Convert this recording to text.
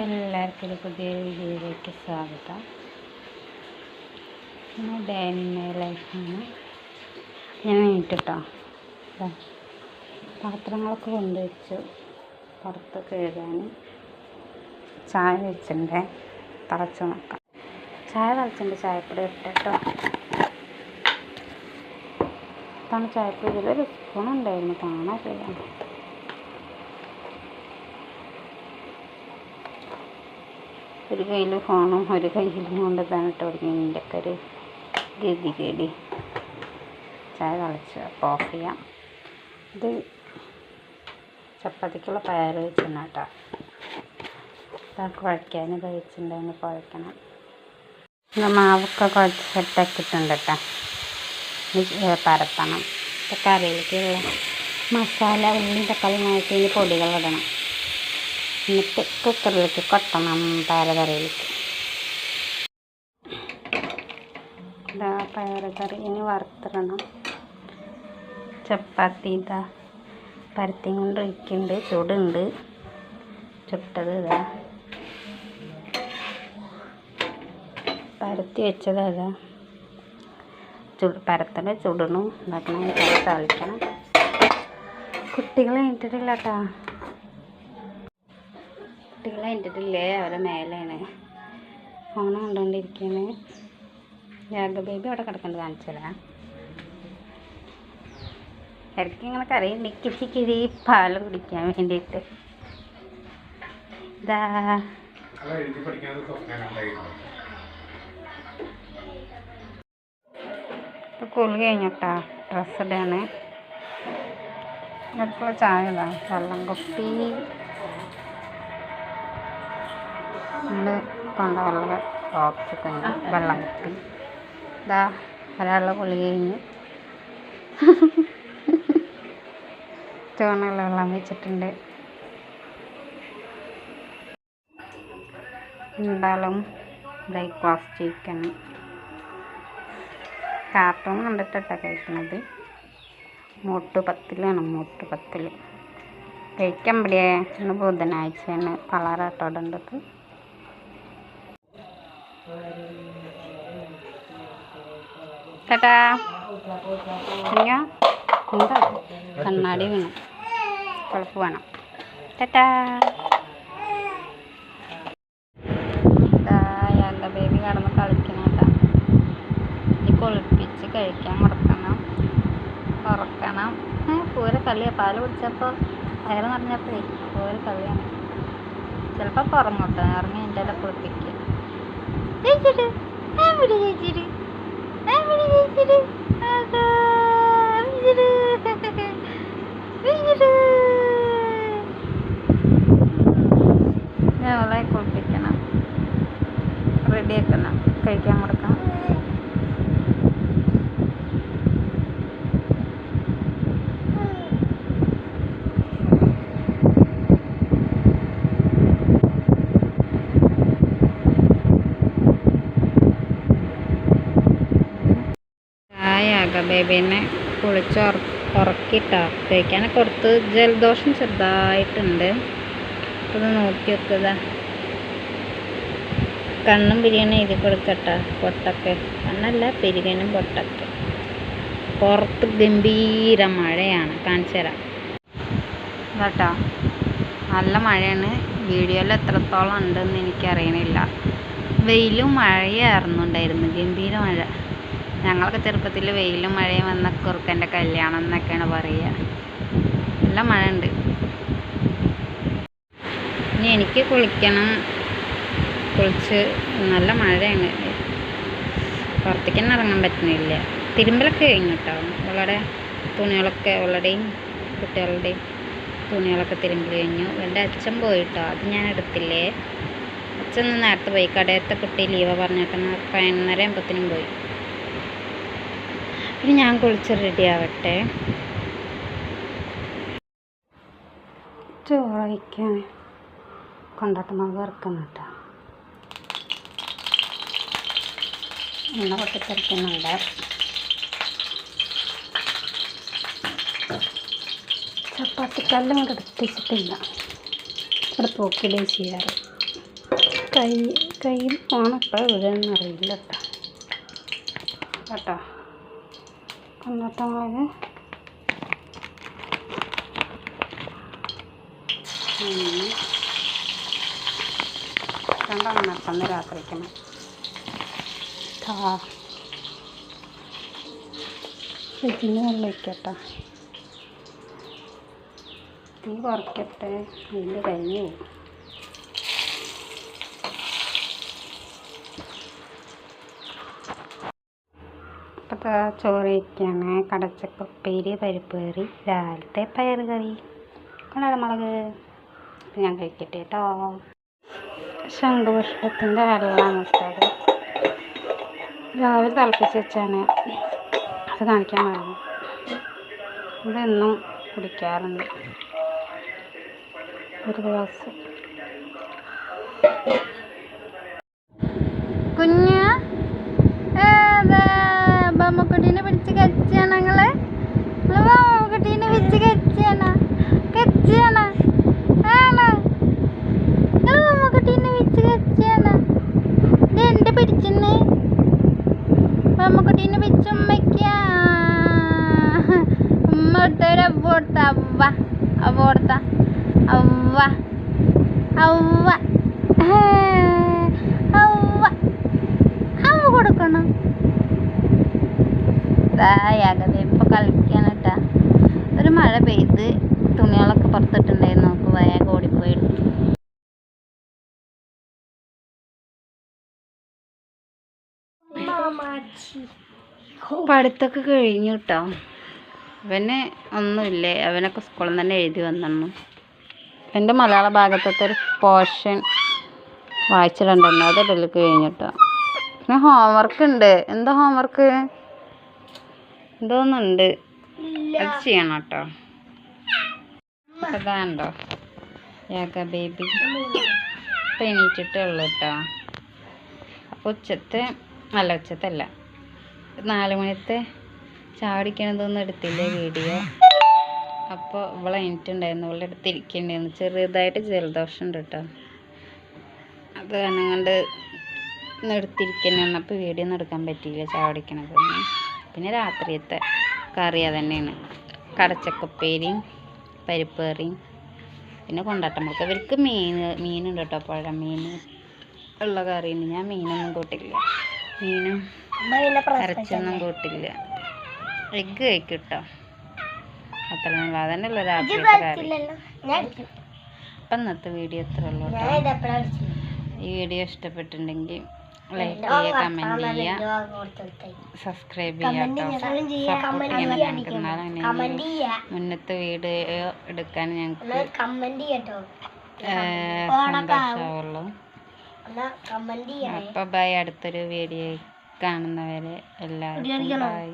എല്ലാവർക്കും ഒരു പുതിയ വീഡിയോയിലേക്ക് സ്വാഗതം. പിന്നെ ലൈഫാണ്. ഞാൻ നീട്ടിട്ടോ പാത്രങ്ങളൊക്കെ കൊണ്ടുവച്ചു. പുറത്ത് കഴുകാൻ ചായ വെച്ചിട്ടുണ്ട്. തിളച്ച് നോക്കാം. ചായ തിളച്ചിട്ടുണ്ട്. ചായപ്പൊടി ഇട്ടിട്ടോ ഇതാണ് ചായപ്പൊടി. ഇതിലൊരു സ്പൂൺ ഉണ്ടായിരുന്നു. കാണാൻ ശരിയാണ് ഒരു കയ്യിൽ ഫോണും ഒരു കയ്യിൽ കൊണ്ട് തന്നിട്ട് തുടങ്ങി എന്റെ ഒക്കെ ഒരു ഗതികേടി ചായ തിളച്ച് അപ്പോൾ ഓഫ് ചെയ്യാം. ഇത് ചപ്പാത്തിക്കുള്ള പയർ വെച്ചിരുന്ന കേട്ടോ. ഇതാ കുഴയ്ക്കാൻ ഇത് വെച്ചിട്ടുണ്ടെങ്കിൽ കുഴയ്ക്കണം. ഇത് മാവൊക്കെ കുഴച്ച് സെറ്റാക്കിയിട്ടുണ്ട് കേട്ടോ. പരത്തണം. ഇപ്പം കറിയിലേക്കുള്ള മസാല ഉള്ളി തക്കാളി മാറ്റി പൊടികളിടണം എന്നിട്ട് കുക്കറിലേക്ക് കൊട്ടണം പയറുകറിയിലേക്ക്. ഇതാ പയറുകറി ഇനി വറുത്തിടണം. ചപ്പാത്തി ഇതാ പരത്തി കൊണ്ട് ഒഴിക്കുന്നുണ്ട് ചൂടുണ്ട്. ചുട്ടത് ഇതാ. പരത്തി വെച്ചത് അതാ ചുട് പരത്തണ ചുടണം. ഉണ്ടാക്കണം തളിക്കണം. കുട്ടികളെ ഇട്ടിട്ടില്ല കേട്ടോ കുട്ടികളെ ഇട്ടിട്ടില്ലേ അവരെ മേലെയാണ്. ഫോൺ കണ്ടുകൊണ്ടിരിക്കുകയാണ് ജാഗ ബേബി അവിടെ കിടക്കുന്നത് കാണിച്ചതാ ഇടയ്ക്ക് ഇങ്ങനെ കറിയുണ്ട് കിരി പാൽ കുടിക്കാൻ വേണ്ടിയിട്ട്. ഇതാ. കുളി കഴിഞ്ഞിട്ടാ. ഡ്രസ്സ് ഇടാണ് ഇടയ്ക്കുള്ള ചായ വെള്ളം കുപ്പി. നമ്മൾ കൊണ്ടുള്ള ബോക്സ് തന്നെ. വെള്ളം കുപ്പി ഇതാ ഒരാളുടെ കുളി കഴിഞ്ഞ്. ചുവന്നുള്ള വെള്ളം വെച്ചിട്ടുണ്ട്. എന്തായാലും ബ്രേക്ക്ഫാസ്റ്റ് കഴിക്കണം കാർട്ടൂൺ കണ്ടിട്ടാണ് കഴിക്കുന്നത് മൂട്ട് പത്തിലാണ് മൂട്ട് പത്തിൽ കഴിക്കാൻ പിടിയേ? ഇന്ന് ബുധനാഴ്ചയാണ് കളറാട്ടോടേണ്ടത് ചേട്ടാ കുഞ്ഞോ എന്താ? കണ്ണാടി വീണു. കുഴപ്പം വേണം. യാഗ ബേബി കടന്ന് കളിക്കണം കേട്ടാ ഈ കുളിപ്പിച്ച് കഴിക്കാൻ കൊടുക്കണം. ഉറക്കണം. പൂര കളിയാണ് പാൽ കുടിച്ചപ്പോൾ വയറ് നിറഞ്ഞപ്പോഴേ പൂര കളിയാണ് ചിലപ്പോൾ പുറങ്ങോട്ടോ ഇറങ്ങി എന്റെ കുളിപ്പിക്കുക ജയിച്ചിട്ട് വളരെ കുളിപ്പിക്കണം റെഡിയാക്കണം കഴിക്കാൻ കൊടുക്കണം ആയാക ബേബീനെ കുളിച്ച് ഉറക്കിട്ടോ. കഴിക്കാനൊക്കെ കൊടുത്ത് ജലദോഷം ചെറുതായിട്ടുണ്ട്. ഇത് നോക്കി വെക്കുക കണ്ണും പിരിയണം എഴുതി കൊടുക്കട്ടെ പൊട്ടൊക്കെ. കണ്ണല്ല പെരുകനും പൊട്ടൊക്കെ. പുറത്ത് ഗംഭീര മഴയാണ്. കാണിച്ചു തരാം. കേട്ടോ നല്ല മഴയാണ്. വീഡിയോയിൽ എത്രത്തോളം ഉണ്ടെന്ന് എനിക്കറിയണില്ല. വെയിലും മഴയായിരുന്നു ഉണ്ടായിരുന്നു. ഗംഭീര മഴ. ഞങ്ങളൊക്കെ ചെറുപ്പത്തിൽ വെയിലും മഴയും വന്ന കുറുക്കന്റെ കല്യാണം എന്നൊക്കെയാണ് പറയുക. നല്ല മഴ ഉണ്ട് ഇനി എനിക്ക് കുളിക്കണം. കുളിച്ച് നല്ല മഴയാണ്. പുറത്തേക്ക് തന്നെ ഇറങ്ങാൻ പറ്റുന്നില്ല. തിരുമ്പലൊക്കെ കഴിഞ്ഞു കേട്ടോ അവളുടെ തുണികളൊക്കെ അവളുടെയും കുട്ടികളുടെയും തുണികളൊക്കെ തിരുമ്പി കഴിഞ്ഞു. എന്റെ അച്ഛൻ പോയിട്ടോ? അത് ഞാൻ എടുത്തില്ലേ? അച്ഛൻ നേരത്തെ പോയി. കടയത്തെ കുട്ടി ലീവ് പറഞ്ഞിട്ട് പതിനൊന്നര ആകുമ്പത്തിനും പോയി. ഇനി ഞാൻ കുളിച്ച് റെഡി ആവട്ടെ. ചോറ് വയ്ക്കാൻ കൊണ്ടാട്ടമാവ് വറുക്കണം കേട്ടോ. എണ്ണ പൊട്ടിത്തെറിക്കുന്നുണ്ട്. ചപ്പാത്തിക്കല്ലും കൂടെ എടുത്ത് വെച്ചിട്ടില്ല ഇവിടെ പോക്കിടുകയും ചെയ്യാറ്. കൈ കയ്യിൽ പോണപ്പോൾ ഇവിടെ അറിയില്ല കേട്ടോ. കേട്ടോ. എന്നിട്ട് മുളക് ഉം. രണ്ടെണ്ണം നട്ടന്ന് രാത്രിക്കണം ഫ്രിഡ്ജിന് വെള്ളം തീ കുറയ്ക്കട്ടെ അതിന്റെ കഴിഞ്ഞു. പോകും അപ്പോൾ ചോറ് വയ്ക്കാണ് കടച്ചക്കുപ്പേരി പരിപ്പ് കറി രാവിലത്തെ പയർ കറി കടലമുളക് ഇത് ഞാൻ കഴിക്കട്ടെ കേട്ടോ. ശംഖുപുഷ്പത്തിന്റെ വെള്ളം വെച്ചത് രാവിലെ തിളപ്പിച്ച് വെച്ചാണ് അത് കാണിക്കാൻ പറഞ്ഞു ഇതെന്നും കുടിക്കാറുണ്ട്. ഒരു ദിവസം കുഞ്ഞ് ബമ്മക്കുട്ടീനെ പിടിച്ച് കച്ചാണ് ഞങ്ങൾ. കുട്ടീനെ പിടിച്ച് കച്ചാണ് കച്ചാണ് ആണ്. കൊടുത്ത അവ അവ ഹേ, അവ അവ കൊടുക്കണം ഇതായാകതെ ഇപ്പൊ കളിക്കാൻ ഒരു മഴ പെയ്ത് തുണികളൊക്കെ പുറത്തിട്ടുണ്ടായിരുന്നു. നമുക്ക് വേഗം ഓടിപ്പോയി എടുത്തു പഠിത്തൊക്കെ കഴിഞ്ഞു കേട്ടോ അവന് ഒന്നുമില്ലേ? അവനൊക്കെ സ്കൂളിൽ തന്നെ എഴുതി വന്നു. എന്റെ മലയാള ഭാഗത്തത്തെ ഒരു പോർഷൻ വായിച്ചിട്ടുണ്ടായിരുന്നു അത് ഇടയിൽ കഴിഞ്ഞു കേട്ടോ പിന്നെ ഹോംവർക്ക് ഉണ്ട്. എന്താ ഹോംവർക്ക് എന്തോന്നുണ്ട് അത് ചെയ്യണം കേട്ടോ. അതാണ്ടോ യാഗ ബേബി. ഇപ്പം എണീറ്റിട്ടേ ഉള്ളൂ കേട്ടോ. അപ്പോൾ ഉച്ചത്തെ അല്ല ഉച്ചത്തല്ല. നാല് മണിത്തെ ചാടിക്കണതൊന്നും എടുത്തില്ലേ വീഡിയോ? അപ്പൊ ഇവളെ എണീറ്റുണ്ടായിരുന്നു. ഇവളുടെ അടുത്ത് ഇരിക്കണ്ടായിരുന്നു ചെറുതായിട്ട് ജലദോഷം ഉണ്ട് കേട്ടോ. അത് കാരണം കൊണ്ട് അപ്പോൾ വീഡിയോ ഒന്നും എടുക്കാൻ പറ്റിയില്ല ചാടിക്കണതൊന്നും പിന്നെ രാത്രിയത്തെ കറി അതന്നെയാണ്. കടച്ചക്കുപ്പേരിയും പരിപ്പ് കറിയും പിന്നെ കൊണ്ടാട്ടമുളക് ഇവർക്ക് മീൻ മീനുണ്ട് കേട്ടോ പഴമീൻ ഉള്ള കറിയുണ്ട് ഞാൻ മീനൊന്നും കൂട്ടില്ല. മീനും ഇറച്ചിയൊന്നും കൂട്ടില്ല. എഗ്ഗ് കഴിക്കും കേട്ടോ അത്ര നല്ല അതന്നെ ഉള്ളു രാത്രിയത്തെ കറി. അപ്പം ഇന്നത്തെ വീഡിയോ എത്ര ഉള്ളൂ ഈ വീഡിയോ ഇഷ്ടപ്പെട്ടിട്ടുണ്ടെങ്കിൽ ലൈക്ക് ചെയ്യുക കമന്റ് ചെയ്യുക സബ്സ്ക്രൈബ് ചെയ്യുക സപ്പോർട്ട് ചെയ്യണം ഞങ്ങൾക്ക് എന്നാലും മുന്നത്തെ വീഡിയോ എടുക്കാൻ ഞങ്ങൾക്ക് സന്തോഷമുള്ളൂ അപ്പോൾ ബൈ അടുത്തൊരു വീഡിയോ കാണുന്നവരെ എല്ലാവർക്കും ബൈ